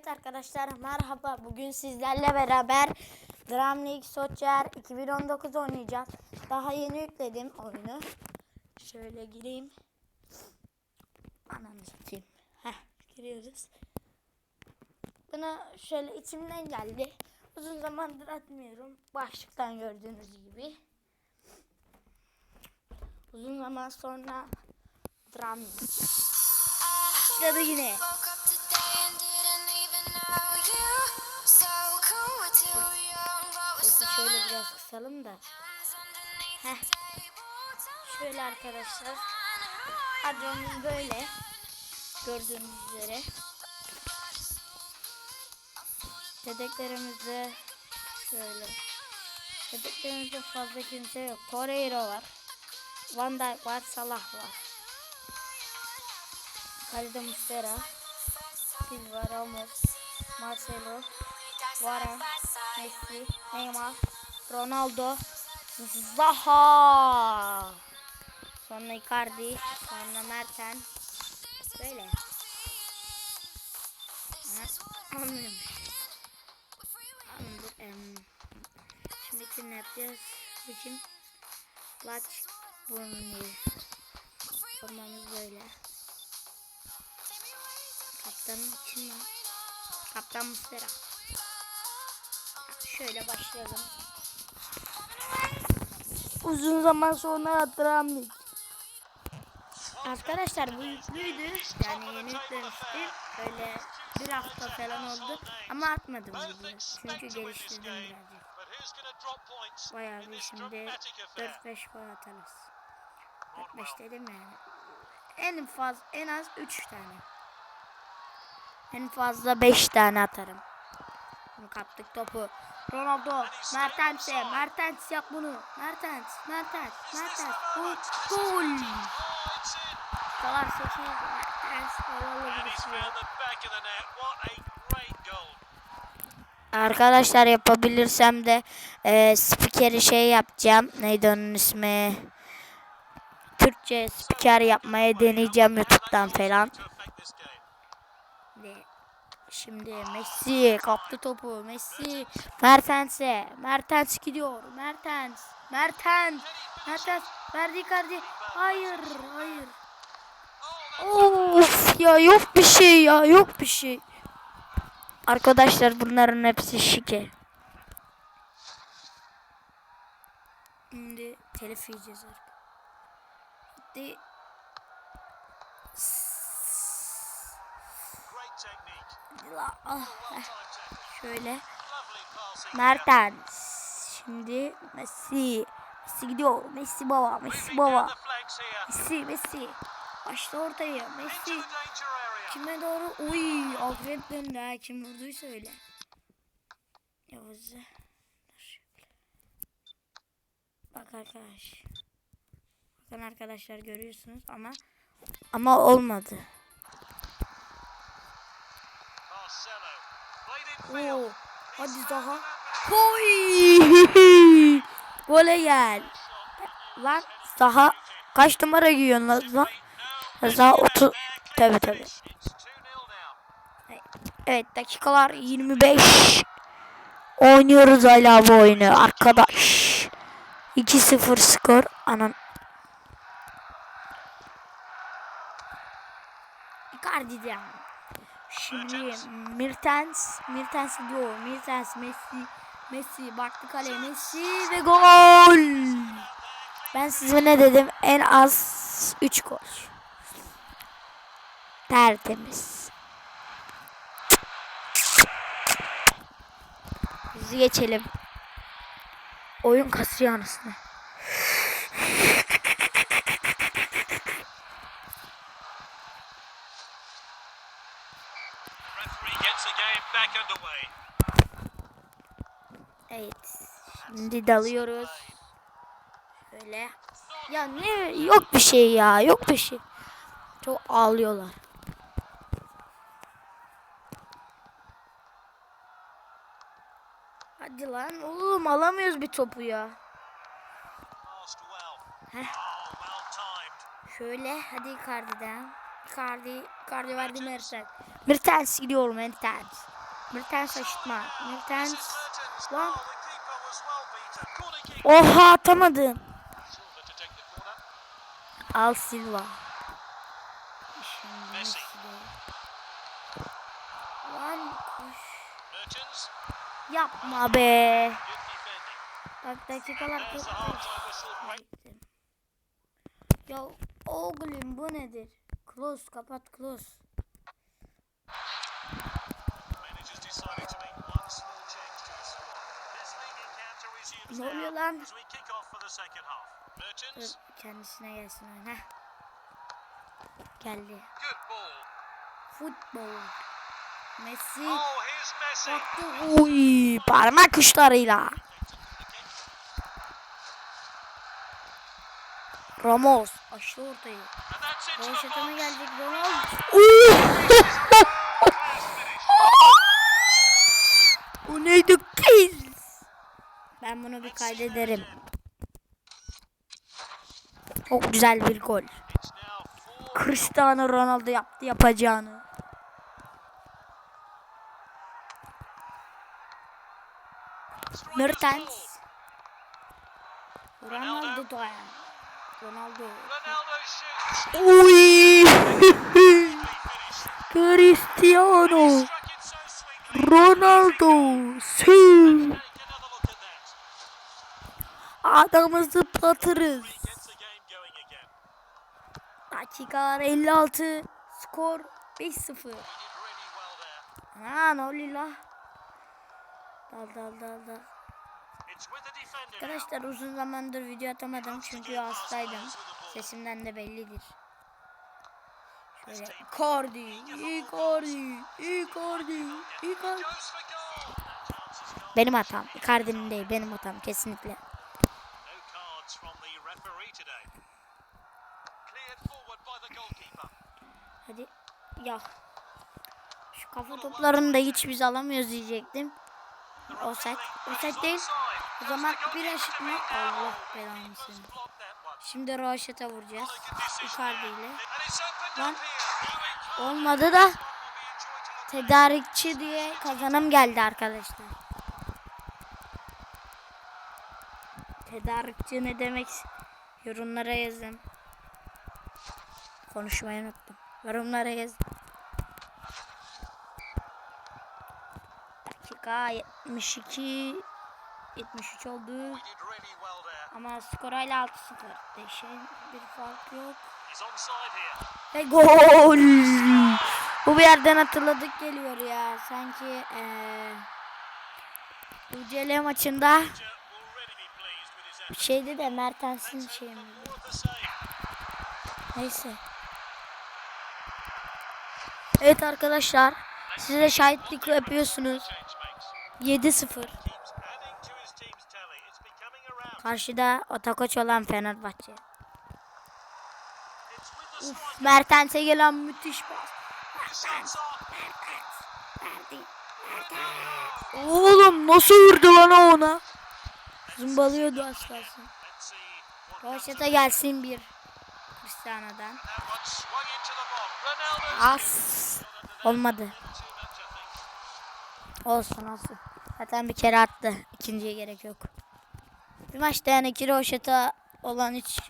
Evet arkadaşlar merhaba. Bugün sizlerle beraber Drum League Soccer 2019 oynayacağız. Daha yeni yükledim oyunu. Şöyle gireyim. Ananı satayım. Heh giriyoruz. Buna şöyle içimden geldi. Uzun zamandır atmıyorum. Başlıktan gördüğünüz gibi. Uzun zaman sonra Drum League. Başladı yine. Still şöyle biraz kısalım da. Heh. Şöyle arkadaşlar. Kadromuz böyle. Gördüğünüz üzere. Yedeklerimizde şöyle. Yedeklerimizde fazla kimse yok. Torreira var. Van Dijk var. Salah var. Kalede Mustera. Silva, Ramos, Marcelo, Varane, Messi, Neymar, Ronaldo, Zaha. Sonra Icardi, sonra Merten. Böyle. Anladım. Em, Şimdi ne yapacağız? Bu kim? Laç Burnu. Formamız böyle. Kaptanın kim var? Kaptan Mustera. Şöyle başlayalım. Uzun zaman sonra hatırlamıyorum. Arkadaşlar bu yüklüydü. Yani yeni yüklemiştim. Böyle bir hafta falan oldu. Ama atmadım video. Çünkü geliştirdim birazcık. Bayağı bir şimdi 4-5 gol atarız. 4-5 dedim yani. En fazla en az 3 tane. En fazla 5 tane atarım. Şimdi kaptık topu. Ronaldo, Mertens'e, Mertens yap bunu. Mertens, Mertens, Mertens. Gol, gol. Kalan 8, Mertens, Ronaldo bitiriyor. Arkadaşlar yapabilirsem de e, spikeri şey yapacağım. Neydi onun ismi? Türkçe spiker yapmaya deneyeceğim YouTube'dan falan. Şimdi Messi kaptı topu. Messi Mertens'e. Mertens gidiyor. Mertens. Mertens. Mertens. Verdi Icardi. Hayır. Hayır. Of ya yok bir şey ya. Yok bir şey. Arkadaşlar bunların hepsi şike. Şimdi telif yiyeceğiz artık. La- ah, heh. Şöyle. Mertens. Şimdi Messi. Messi gidiyor. Messi baba. Messi baba. Messi. Messi. Başta ortaya. Messi. Kime doğru? Uy. Alfred döndü ha. Kim vurduysa öyle. Yavuz'a. Dur. Bak arkadaş. Bakın arkadaşlar görüyorsunuz ama ama olmadı. Oo, hadi daha. Hoy! Gole gel. Lan daha kaç numara giyiyorsun lan? lan? Daha 30 tabi tabi. Evet dakikalar 25. Oynuyoruz hala bu oyunu arkadaş. 2-0 skor. Anan. Icardi'den. Şimdi Mertens, Mertens gidiyor. Mertens, Messi, Messi baktı kaleye Messi ve gol. Ben size ne dedim? En az 3 gol. Tertemiz. Bizi geçelim. Oyun kasıyor anasını. Evet. Şimdi dalıyoruz. Şöyle. Ya ne yok bir şey ya. Yok bir şey. Çok ağlıyorlar. Hadi lan oğlum alamıyoruz bir topu ya. Heh. Timed. Şöyle hadi Icardi'den. Icardi, Icardi verdi Mertens. Mertens gidiyor Mertens. Mertens aşıtma. Mertens. Lan. Oh. Oha atamadım. Al Silva. Messi. Lan koş. Mertens. Yapma be. Bak dakikalar. Ya oğlum bu nedir? Close kapat close. Ne oluyor lan? Dur kendisine gelsin. Heh. Geldi. Futbol. Messi. Baktı. Uy parmak uçlarıyla. Ramos. Aşağı ortayı. Ronaldo? Bu neydi kız? Ben bunu bir kaydederim. Çok güzel bir gol. Cristiano Ronaldo yaptı yapacağını. Mertens. Ronaldo da. Ronaldo. Uy! Cristiano. Ronaldo. Sü. Take another look at that. Adamı zıplatırız. He gets the game going again. Dakikalar 56. Skor 5-0. He did really well there. Ha ne oluyor la? Dal dal dal dal. Arkadaşlar uzun zamandır video atamadım çünkü hastaydım. Sesimden de bellidir. Şöyle Icardi, Icardi, Icardi, Icardi. Benim hatam. Icardi'nin değil benim hatam kesinlikle. Hadi ya. Şu kafa toplarını da hiç biz alamıyoruz diyecektim. Offside. Offside değil. O zaman bir make Allah belanı one. Şimdi Roşet'e vuracağız. Icardi ile. Lan. Olmadı da tedarikçi diye kazanım geldi arkadaşlar. Tedarikçi ne demek? Yorumlara yazın. Konuşmayı unuttum. Yorumlara yazın. Dakika 72 73 oldu. Ama skorayla 6-0. Değişen bir fark yok. Ve gol. Bu bir yerden hatırladık geliyor ya. Sanki eee UCL maçında şeydi de Mertens'in şeyi. Neyse. Evet arkadaşlar. Size şahitlik yapıyorsunuz. Change makes. 7-0. Karşıda Otakoç olan Fenerbahçe. Uf. Mertens'e gelen müthiş pas. His shots on. Verdi. Oğlum nasıl vurdu lan ona? Zımbalıyordu az kalsın. Gelsin bir Cristiano'dan. As. Olmadı. Olsun olsun. Zaten bir kere attı. İkinciye gerek yok. Bir maçta yani iki roşeta olan hiç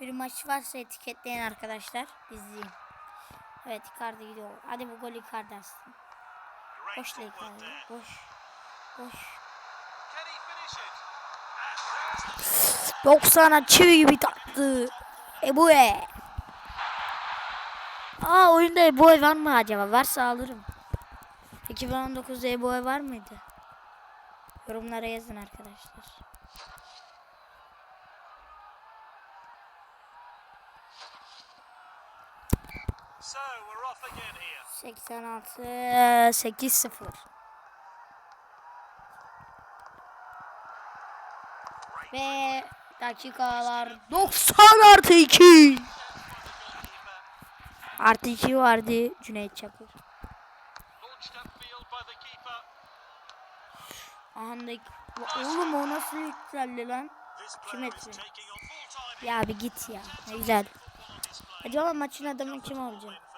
bir maç varsa etiketleyin arkadaşlar. İzleyin. Evet Icardi gidiyor. Hadi bu gol Icardi atsın. Boş da Icardi. Boş. Boş. Can he finish it? And there's the 90'a çivi gibi taktı. Ebue. Aa oyunda Ebue var mı acaba? Varsa alırım. 2019'da Ebue var mıydı? Yorumlara yazın arkadaşlar. 86 8 0 Ve dakikalar 90 artı 2 Artı 2 vardı Cüneyt Çakır. Ahandaki Oğlum o nasıl yükseldi lan? 2 metre. Ya bir git ya. Ne güzel. Acaba maçın adamı kim olacak?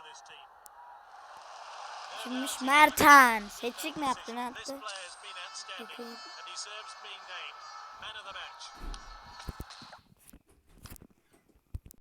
Kimmiş? Mertan. Seçik mi yaptı ne yaptı? Bakayım.